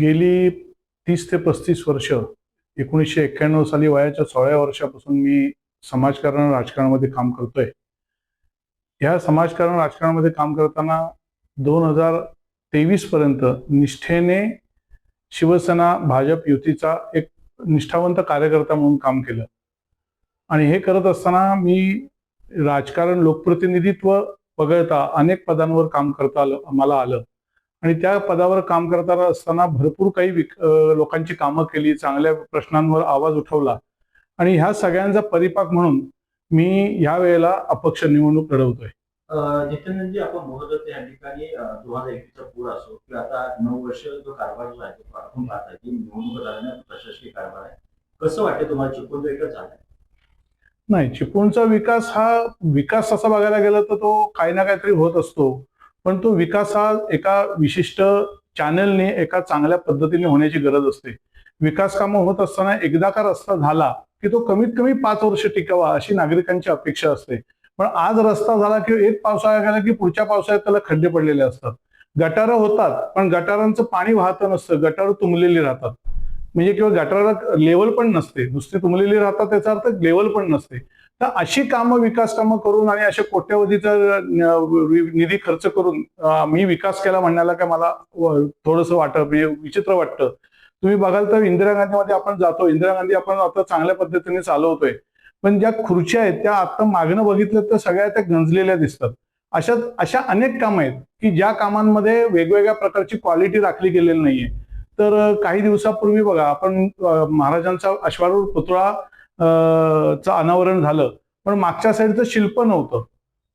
गेली तीस ते पस्तीस वर्ष एकोणीसशे एक्क्याण्णव साली वयाच्या सोळाव्या वर्षापासून मी समाजकारण राजकारणामध्ये काम करतोय. ह्या समाजकारण राजकारणामध्ये काम करताना दोन हजार तेवीस पर्यंत निष्ठेने शिवसेना भाजप युतीचा एक निष्ठावंत कार्यकर्ता म्हणून काम केलं. आणि हे करत असताना मी राजकारण लोकप्रतिनिधित्व वगळता अनेक पदांवर काम करता आलं मला आलं. आणि त्या पदावर काम करताना असताना भरपूर काही विक लोकांची कामं केली चांगल्या प्रश्नांवर आवाज उठवला. आणि ह्या सगळ्यांचा परिपाक म्हणून मी ह्या वेळेला अपक्ष निवडणूक लढवतोय. नित्यानंदजी आपण बोलत होते या ठिकाणी दोन हजार एकवीसचा पूर असो किंवा आता नऊ वर्ष जो कारभार जो आहे तो आपण पाहताय की निवडणूक झाल्या नाही प्रशासकीय कारभार आहे. कसं वाटतं तुम्हाला? चिपळूण एकच झालाय? नाही चिपळूणचा विकास हा विकास असा बघायला गेला तर तो काही ना काहीतरी होत असतो. पण तो विकास हा एका विशिष्ट चॅनलने एका चांगल्या पद्धतीने होण्याची गरज असते. विकास कामं होत असताना एकदा का रस्ता झाला की तो कमीत कमी पाच वर्ष टिकावा अशी नागरिकांची अपेक्षा असते. पण आज रस्ता झाला की एक पावसाळा गेला की पुढच्या पावसाळ्यात त्याला खड्डे पडलेले असतात. गटारं होतात पण गटारांचं पाणी वाहतं नसतं गटार तुंबलेली राहतात. म्हणजे किंवा गटाराला लेवल पण नसते. नुसते तुंबलेली राहतात त्याचा अर्थ लेवल पण नसते. तर अशी कामं विकास कामं करून आणि अशा कोट्यवधीचा निधी खर्च करून मी विकास केला म्हणण्याला काय मला थोडस वाटत म्हणजे विचित्र वाटतं. तुम्ही बघाल तर इंदिरा गांधीमध्ये आपण जातो. इंदिरा गांधी आपण आता चांगल्या पद्धतीने चालवतोय. पण ज्या खुर्च्या आहेत त्या आता मागणं बघितलं तर सगळ्या त्या गंजलेल्या दिसतात. अशा अशा अनेक कामं आहेत की ज्या कामांमध्ये वेगवेगळ्या प्रकारची क्वालिटी राखली गेलेली नाहीये. तर काही दिवसापूर्वी बघा आपण महाराजांचा अश्वारूढ पुतळा चं अनावरण झालं. पण मागच्या साईडचं शिल्प नव्हतं.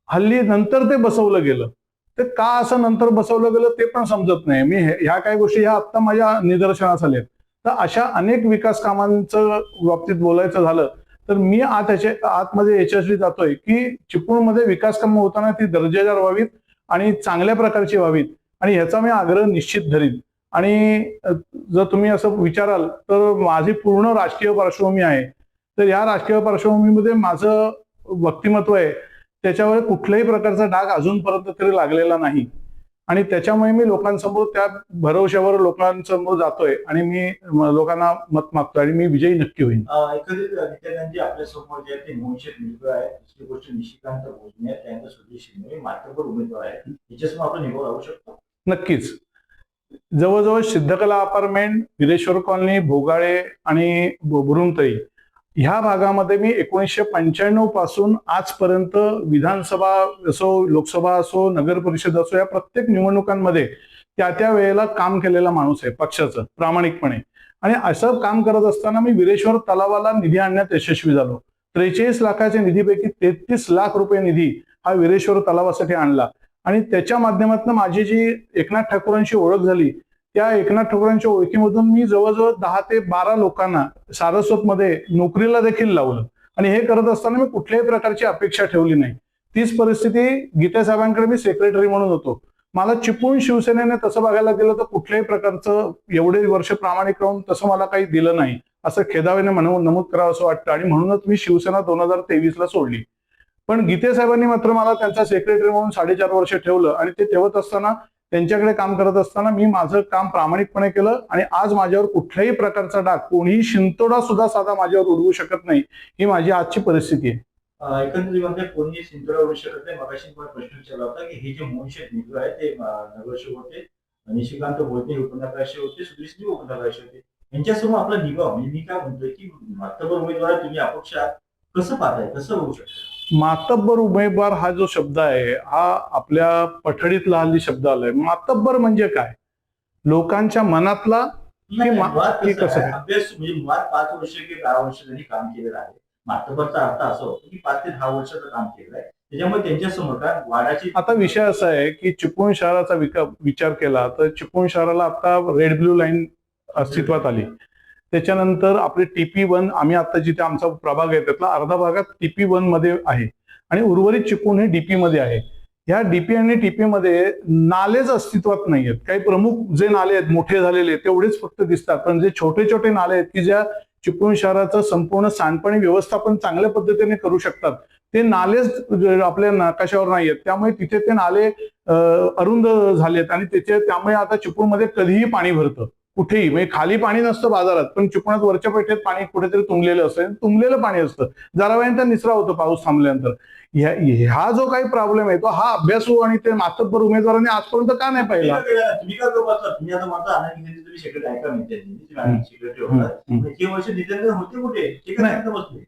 हल्ली नंतर ते बसवलं गेलं. ते का असं नंतर बसवलं गेलं ते पण समजत नाही. मी ह्या काही गोष्टी ह्या आत्ता माझ्या निदर्शनास आल्या तर अशा अनेक विकास कामांचं बाबतीत बोलायचं झालं तर मी आत ह्याच्या आतमध्ये याच्याशी जातोय की चिपळूणमध्ये विकास कामं होताना ती दर्जेदार व्हावीत आणि चांगल्या प्रकारची व्हावीत. आणि ह्याचा मी आग्रह निश्चित धरीन. आणि जर तुम्ही असं विचाराल तर माझी पूर्ण राजकीय पार्श्वभूमी आहे. तर या राजकीय पार्श्वभूमीमध्ये माझं व्यक्तिमत्व आहे. त्याच्यावर कुठल्याही प्रकारचा डाग अजूनपर्यंत तरी लागलेला नाही. आणि त्याच्यामुळे मी लोकांसमोर त्या भरवशावर लोकांसमोर जातोय आणि मी लोकांना मत मागतोय आणि मी विजयी नक्की नित्यानंदजी आपल्यासमोर जे आहे ते आहे. दुसरी गोष्ट निशिकांत भोजने आहे त्यानंतर सुधीर शिंदे उमेदवार याच्यासमोर आपण लावू शकतो? नक्कीच. जवळजवळ सिद्धकला अपार्टमेंट विरेश्वर कॉलनी भोगाळे आणि बुरुमतई ह्या भागामध्ये मी एकोणीसशे पंच्याण्णवपासून आजपर्यंत विधानसभा असो लोकसभा असो नगर परिषद असो या प्रत्येक निवडणुकांमध्ये त्या त्या वेळेला काम केलेला माणूस आहे पक्षाचं प्रामाणिकपणे. आणि असं काम करत असताना मी विरेश्वर तलावाला निधी आणण्यात यशस्वी झालो. त्रेचाळीस लाखाच्या निधीपैकी तेहतीस लाख रुपये निधी हा विरेश्वर तलावासाठी आणला. आणि त्याच्या माध्यमातून माझी जी एकनाथ ठाकूरांशी ओळख झाली त्या एकनाथ ठोकरांच्या ओळखीमधून मी जवळजवळ दहा ते बारा लोकांना सारस्वतमध्ये नोकरीला देखील लावलं. आणि हे करत असताना मी कुठल्याही प्रकारची अपेक्षा ठेवली नाही. तीच परिस्थिती गीता साहेबांकडे मी सेक्रेटरी म्हणून होतो. मला चिपळूण शिवसेनेने तसं बघायला गेलं तर कुठल्याही प्रकारचं एवढे वर्ष प्रामाणिक राहून तसं मला काही दिलं नाही असं खेदावेने म्हणून नमूद करावं असं वाटतं आणि म्हणूनच मी शिवसेना दोन हजार तेवीस ला सोडली. पण गीते साहेबांनी मात्र मला त्यांचा सेक्रेटरी म्हणून साडेचार वर्ष ठेवलं आणि ते ठेवत असताना त्यांच्याकडे काम करत असताना मी माझं काम प्रामाणिकपणे केलं आणि आज माझ्यावर कुठल्याही प्रकारचा डाग कोणीही शिंतोडा सुद्धा साधा माझ्यावर उडवू शकत नाही ही माझी आजची परिस्थिती आहे. अं, एकंदरीत म्हणजे कोणी शिंतोडा उडू शकत नाही. मगाशी प्रश्न विचारला होता की हे जे मोहनशेठ निलकर आहे ते अं, नगरसेवक होते निशिकांत भोजने उपनगराशी होते सुधीर उपनगराशी होते. यांच्यासमोर आपला निभाव म्हणजे मी काय म्हणतोय की मातबर उमेदवार तुम्ही अपक्ष कसं पाहताय? कसं होऊ शकतं? मातब्बर उमेदवार हा जो शब्द आहे हा आपल्या पठडीतला हल्ली शब्द आलाय. मातब्बर म्हणजे काय? लोकांच्या मनातला की कसं? अभ्यास म्हणजे मुळात पाच वर्ष किंवा दहा वर्ष त्यांनी काम केलेलं आहे. मातबरचा अर्थ असा होतो की पाच ते दहा वर्षाचं काम केलेलं आहे. त्याच्यामुळे त्यांच्यासमोर काय वाडाची आता विषय असा आहे की चिपळूण शहराचा विचार केला तर चिपळूण शहराला आता रेड ब्ल्यू लाईन अस्तित्वात आली. त्याच्यानंतर आपले टीपी वन आम्ही आता जिथे आमचा प्रभाग आहे त्यातला अर्धा भागात टीपी वनमध्ये आहे. आणि उर्वरित चिकून हे डीपी मध्ये आहे. ह्या डीपी आणि टीपी मध्ये नालेच अस्तित्वात नाही आहेत काही प्रमुख जे नाले आहेत मोठे झालेले तेवढेच फक्त दिसतात. पण जे छोटे छोटे नाले आहेत की ज्या चिपळूण शहराचं संपूर्ण सांडपाणी व्यवस्थापन चांगल्या पद्धतीने करू शकतात ते नालेच आपल्या नकाशावर नाही आहेत त्यामुळे तिथे ते नाले अरुंद झालेत आणि त्याचे त्यामुळे आता चिपळूणमध्ये कधीही पाणी भरतं. कुठेही म्हणजे खाली पाणी नसतं बाजारात पण चिपळूणात वरच्या पेठेत पाणी कुठेतरी तुंबलेलं असतं तुंबलेलं पाणी असतं. जरा वेळानंतर निचरा होतो पाऊस थांबल्यानंतर. ह्या- हा जो काही प्रॉब्लेम आहे तो हा अभ्यासू आणि ते मातब्बर उमेदवारांनी आजपर्यंत का नाही पाहिला?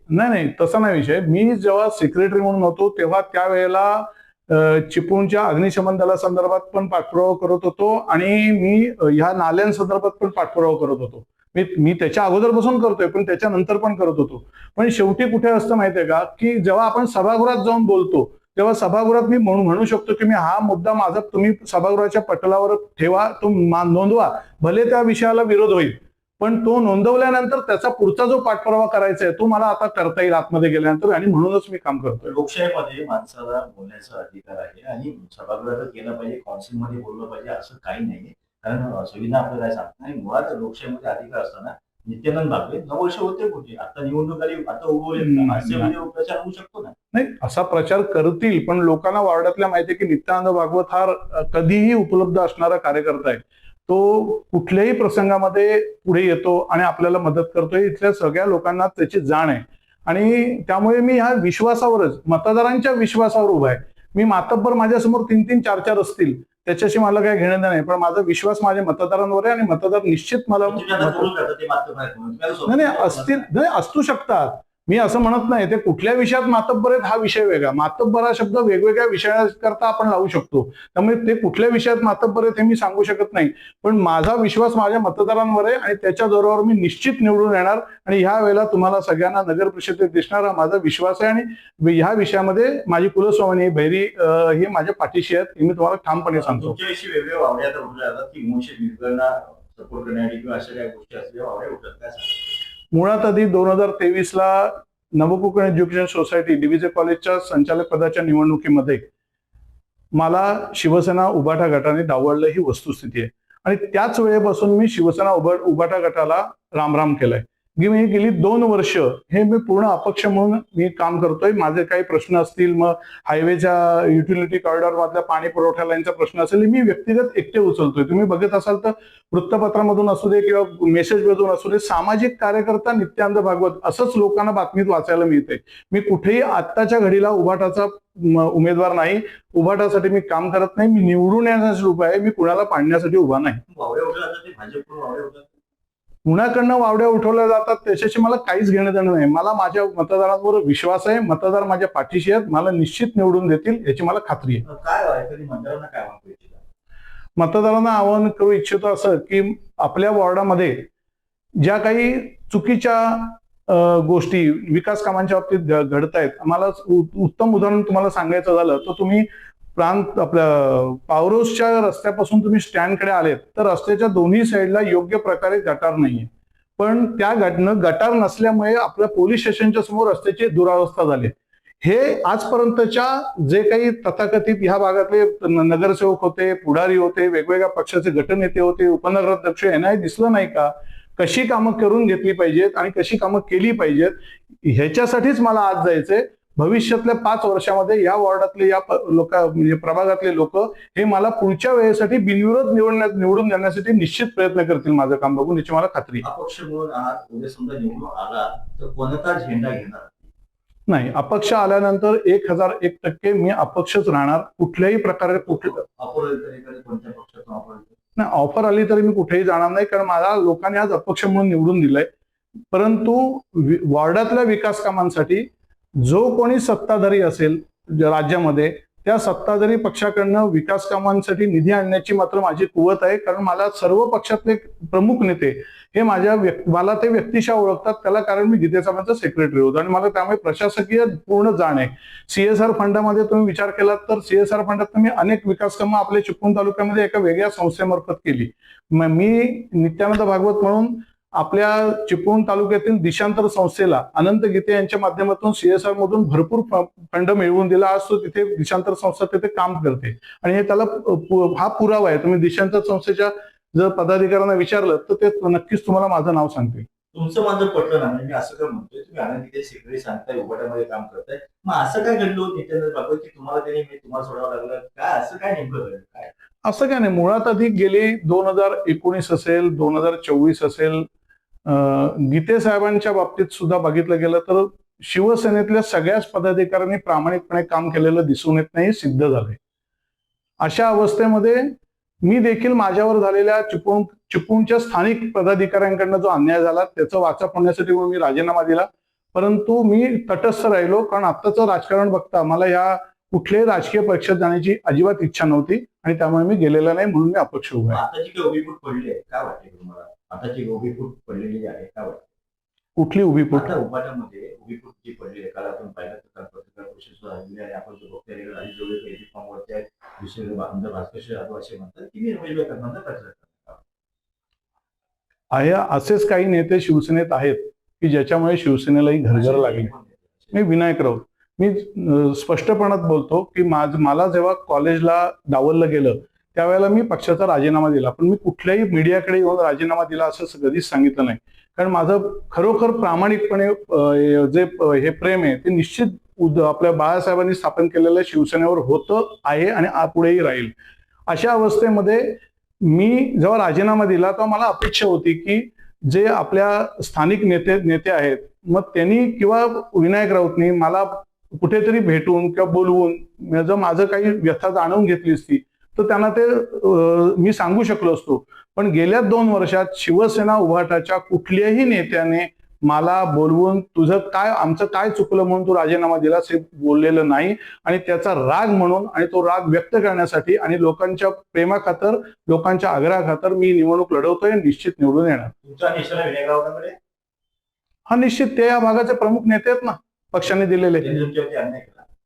नाही. तसा नाही विषय. मी जेव्हा सेक्रेटरी म्हणून होतो तेव्हा त्यावेळेला चिपळूणच्या अग्निशमन दलासंदर्भात पण पाठपुरावा करत होतो आणि मी ह्या नाल्यांसंदर्भात पण पाठपुरावा करत होतो. मी मी त्याच्या अगोदरपासून करतोय पण त्याच्यानंतर पण करत होतो. पण शेवटी कुठे असतं माहितीये का की जेव्हा आपण सभागृहात जाऊन बोलतो तेव्हा सभागृहात मी म्हणू म्हणू शकतो की मी हा मुद्दा माझा तुम्ही सभागृहाच्या पटलावर ठेवा तो नोंदवा. भले त्या विषयाला विरोध होईल. पण तो नोंदवल्यानंतर त्याचा पुढचा जो पाठपुरावा करायचा आहे तो मला आता करता येईल आतमध्ये गेल्यानंतर आणि म्हणूनच मी काम करतोय. लोकशाहीमध्ये माणसाला बोलण्याचा अधिकार आहे आणि सभागृहातच गेलं पाहिजे काउन्सिलमध्ये बोललं पाहिजे असं काही नाहीये. कारण अं, संविधान आपल्याला काय सांगत नाही. मुळात लोकशाहीमध्ये अधिकार असताना नित्यानंद भागवे नऊ वर्ष होते कुठे आता निवडणूक आली आता म्हणजे प्रचार होऊ शकतो ना? नाही असा प्रचार करतील पण लोकांना वार्डातल्या माहिती आहे की नित्यानंद भागवत हा कधीही उपलब्ध असणारा कार्यकर्ता आहे. तो कुठल्याही प्रसंगामध्ये पुढे येतो आणि आपल्याला मदत करतोय इथल्या सगळ्या लोकांना त्याची जाण आहे. आणि त्यामुळे मी ह्या विश्वासावरच मतदारांच्या विश्वासावर उभा आहे. मी मातब्बर माझ्यासमोर तीन तीन चार चार असतील त्याच्याशी मला काही घेणं नाही पण माझा विश्वास माझ्या मतदारांवर आहे आणि मतदार निश्चित मला नाही असतील नाही असू शकतात. मी असं म्हणत नाही ते कुठल्या विषयात मातब्बर आहेत हा विषय वेगळा. मातब्बर हा शब्द वेगवेगळ्या विषयाकरता आपण लावू शकतो. त्यामुळे ते कुठल्या विषयात मातब्बर आहेत हे मी सांगू शकत नाही. पण माझा विश्वास माझ्या मतदारांवर आहे आणि त्याच्या जोरावर मी निश्चित निवडून येणार आणि ह्या वेळेला तुम्हाला सगळ्यांना नगर परिषदेत दिसणार हा माझा विश्वास आहे आणि ह्या विषयामध्ये माझी कुलस्वामिनी भैरी हे माझ्या पाठीशी आहेत हे मी तुम्हाला ठामपणे सांगतो. वेगवेगळ्या वावड्या उठल्या जातात की सपोर्ट करण्यासाठी किंवा अशा काही गोष्टी असल्या वावड्या उठतात काय मुळात आधी दोन हजार तेवीस ला नवकोकण एज्युकेशन सोसायटी डीव्हीजे कॉलेजच्या संचालक पदाच्या निवडणुकीमध्ये मला शिवसेना उभाटा गटाने डावळलं ही वस्तुस्थिती आहे. आणि त्याच वेळेपासून मी शिवसेना उबा उभाटा गटाला रामराम केलाय. की मी म्हणजे गेली दोन वर्ष हे मी पूर्ण अपक्ष म्हणून मी काम करतोय. माझे काही प्रश्न असतील मग हायवेच्या युटिलिटी कॉरिडॉर मधल्या पाणी पुरवठा लाईनचा प्रश्न असेल मी व्यक्तिगत एकटे उचलतोय. तुम्ही बघत असाल तर वृत्तपत्रामधून असू दे किंवा मेसेज मधून असू दे सामाजिक कार्यकर्ता नित्यानंद भागवत असंच लोकांना बातमीत वाचायला मिळते. मी कुठेही आत्ताच्या घडीला उभाटाचा उमेदवार नाही. उभाटासाठी मी काम करत नाही. मी निवडून येण्यासाठी उभा आहे. मी कुणाला पाडण्यासाठी उभा नाही. कुणाकडनं वावड्या उठवल्या जातात त्याच्याशी मला काहीच घेणं देणं नाही. मला माझ्या मतदारांवर विश्वास आहे मतदार माझ्या पाठीशी आहेत मला निश्चित निवडून देतील याची मला खात्री आहे. काय? मतदारांना आवाहन करू इच्छितो असं की आपल्या वॉर्डामध्ये ज्या काही चुकीच्या गोष्टी विकास कामांच्या बाबतीत घडत आहेत उ- उत्तम उदाहरण तुम्हाला सांगायचं झालं तर तुम्ही प्रांत आपल्या पावरोसच्या रस्त्यापासून तुम्ही स्टँडकडे आलेत तर रस्त्याच्या दोन्ही साईडला योग्य प्रकारे गटार नाहीये. पण त्या घटनं गटार नसल्यामुळे आपल्या पोलीस स्टेशनच्या समोर रस्त्याची दुरावस्था झाली. हे आजपर्यंतच्या जे काही तथाकथित ह्या भागातले नगरसेवक होते पुढारी होते वेगवेगळ्या पक्षाचे गटनेते होते उपनगराध्यक्ष यांनाही दिसलं नाही का? कशी कामं करून घेतली पाहिजेत आणि कशी कामं केली पाहिजेत? ह्याच्यासाठीच मला आज जायचंय. भविष्यातल्या पाच वर्षामध्ये या वॉर्डातले या लोक म्हणजे प्रभागातले लोक हे मला पुढच्या वेळेसाठी बिनविरोध निवडण्यात निवडून देण्यासाठी निश्चित प्रयत्न करतील माझं काम बघून याची मला खात्री आहे. अपक्ष म्हणून आहात उद्या समजा निवडून आला तर कोणता झेंडा घेणार? नाही अपक्ष आल्यानंतर एक हजार एक टक्के मी अपक्षच राहणार कुठल्याही प्रकारे कुठलं अपोर तरी कधी कोणत्या पक्षातून अपोर नाही ऑफर आली तरी मी कुठेही जाणार नाही कारण मला लोकांनी आज अपक्ष म्हणून निवडून दिलंय. परंतु वॉर्डातल्या विकास कामांसाठी जो कोणी सत्ताधारी असेल राज्यामध्ये त्या सत्ताधारी पक्षाकडनं विकास कामांसाठी निधी आणण्याची मात्र माझी कुवत आहे. कारण मला सर्व पक्षातले प्रमुख नेते हे माझ्या मला ते व्यक्तिशा ओळखतात. त्याला कारण मी गीते सेक्रेटरी होतो. आणि मला त्यामुळे प्रशासकीय पूर्ण जाण आहे. सीएसआर फंडामध्ये तुम्ही विचार केलात तर सीएसआर फंडात मी अनेक विकास कामं आपल्या चिपळूण तालुक्यामध्ये एका वेगळ्या संस्थेमार्फत केली. मी नित्यानंद भागवत म्हणून आपल्या चिपळूण तालुक्यातील दिशांतर संस्थेला अनंत गीते यांच्या माध्यमातून सीएसआर मधून भरपूर फंड मिळवून दिला. आज तो तिथे दिशांतर संस्था तिथे काम करते. आणि हे त्याला हा पुरावा आहे. तुम्ही दिशांतर संस्थेच्या जर पदाधिकाऱ्यांना विचारलं तर ते नक्कीच तुम्हाला माझं नाव सांगतील. तुमचं माझं पटलं नाही मी असं काय म्हणतोय तुम्ही आनंद तिथे सेक्रेटरी सांगताय उभाट्यामध्ये काम करताय. मग असं काय घडलं नित्यानंद बाबा की तुम्हाला त्याने मी तुम्हाला सोडावं लागलं. काय असं काय नेमकं घडलं? काय? असं काय नाही. मुळात आधी गेली दोन हजार एकोणीस असेल दोन हजार चोवीस असेल गीते साहेबांच्या बाबतीत सुद्धा बघितलं गेलं तर शिवसेनेतल्या सगळ्याच पदाधिकाऱ्यांनी प्रामाणिकपणे काम केलेलं दिसून येत नाही सिद्ध झालंय. अशा अवस्थेमध्ये मी देखील माझ्यावर झालेल्या चिपळूण चिपळूणच्या स्थानिक पदाधिकाऱ्यांकडनं जो अन्याय झाला त्याचं वाचा होण्यासाठी म्हणून मी राजीनामा दिला. परंतु मी तटस्थ राहिलो कारण आत्ताचं राजकारण बघता मला या कुठल्याही राजकीय पक्षात जाण्याची अजिबात इच्छा नव्हती आणि त्यामुळे मी गेलेला नाही म्हणून मी अपक्ष उभा आहे. आता जी काही उभी फूट पडली आहे काय वाटते तुम्हाला आता जी उभी फूट पडलेली आहे काय वाटते कुठली उभी फूट? आता उभाटामध्ये उभी फूट जी पडली आहे काल आपण पाहिलं तर पत्रकार परिषद सुद्धा झालेली आहे. आपण जो बघतोय राजीव जोडे काही फॉर्मवरती आहेत दुसरे आमदार भास्कर जाधव असे म्हणतात की मी रमेश करणार प्रचार करणार आहे असेच काही नेते शिवसेनेत आहेत की ज्याच्यामुळे शिवसेनेलाही घरघर लागली. मी विनायक राऊत. मी अं, स्पष्टपणात बोलतो की माझ मला जेव्हा कॉलेजला डावललं गेलं त्यावेळेला मी पक्षाचा राजीनामा दिला पण मी कुठल्याही मीडियाकडे येऊन राजीनामा दिला असं कधीच सांगितलं नाही. कारण माझं खरोखर प्रामाणिकपणे जे हे प्रेम आहे ते निश्चित उद- आपल्या बाळासाहेबांनी स्थापन केलेल्या शिवसेनेवर होतं आहे आणि आ- पुढेही राहील. अशा अवस्थेमध्ये मी जेव्हा राजीनामा दिला तेव्हा मला अपेक्षा होती की जे आपल्या स्थानिक नेते नेते आहेत मग त्यांनी किंवा विनायक राऊतनी मला कुठेतरी भेटून किंवा बोलवून म- जर माझं काही व्यथा जाणून घेतली असती तर त्यांना ते मी सांगू शकलो असतो. पण गेल्या दोन वर्षात शिवसेना उभाटाच्या कुठल्याही नेत्याने मला बोलवून तुझं काय आमचं काय चुकलं म्हणून तू राजीनामा दिलास हे बोललेलं नाही. आणि त्याचा राग म्हणून आणि तो राग व्यक्त करण्यासाठी आणि लोकांच्या प्रेमाखातर लोकांच्या आग्रहाखातर मी निवडणूक लढवतोय निश्चित निवडून येणार. हा निश्चित ते या भागाचे प्रमुख नेते आहेत ना पक्षाने दिलेले.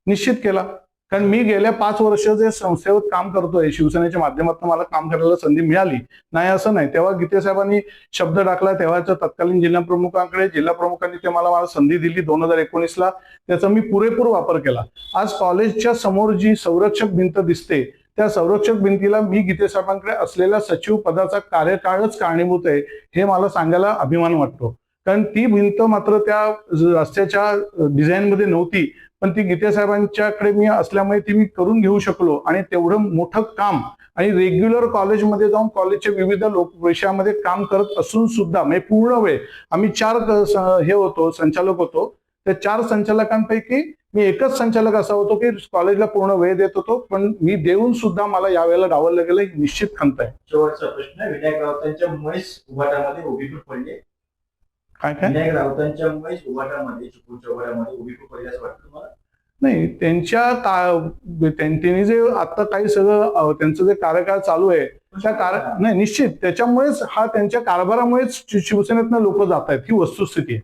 निश्चित केला. कारण मी गेल्या पाच वर्ष जे संस्थेवर काम करतोय शिवसेनेच्या माध्यमातून मला काम करायला संधी मिळाली नाही असं नाही. तेव्हा गीते साहेबांनी शब्द टाकला तेव्हाच्या तत्कालीन जिल्हा प्रमुखांकडे जिल्हा प्रमुखांनी ते मला मला संधी दिली दोन हजार एकोणीसला. त्याचा मी पुरेपूर वापर केला. आज कॉलेजच्या समोर जी संरक्षक भिंत दिसते त्या संरक्षक भिंतीला मी गीते साहेबांकडे असलेल्या सचिव पदाचा कार्यकाळच कारणीभूत आहे हे मला सांगायला अभिमान वाटतो. कारण ती भिंत मात्र त्या रस्त्याच्या डिझाईनमध्ये नव्हती पण ती गीते साहेबांच्याकडे मी असल्यामुळे ती मी करून घेऊ शकलो. आणि तेवढं मोठं काम आणि रेग्युलर कॉलेजमध्ये जाऊन कॉलेजच्या विविध लोक विषयामध्ये काम करत असून सुद्धा म्हणजे पूर्ण वेळ आम्ही चार हे होतो संचालक होतो. त्या चार संचालकांपैकी मी एकच संचालक असा होतो की कॉलेजला पूर्ण वेळ देत होतो पण मी देऊन सुद्धा मला यावेळेला डावलं गेलं निश्चित खंत आहे. शेवटचा प्रश्न विनायक राऊतांच्या मुळेच उभाटामध्ये उभी पडली. आहे. काय काय? विनायक राऊतांच्या मुळेच उभाटामध्ये चिपळूणच्या उभाटामध्ये उभी फूट पडली असं वाटतं तुम्हाला? नाही त्यांच्या त्यांनी जे आता काही सगळं त्यांचं जे कार्यकाळ चालू आहे त्या कार नाही निश्चित. त्याच्यामुळेच हा त्यांच्या कारभारामुळेच शिवसेनेतनं लोक जात आहेत ही वस्तुस्थिती आहे.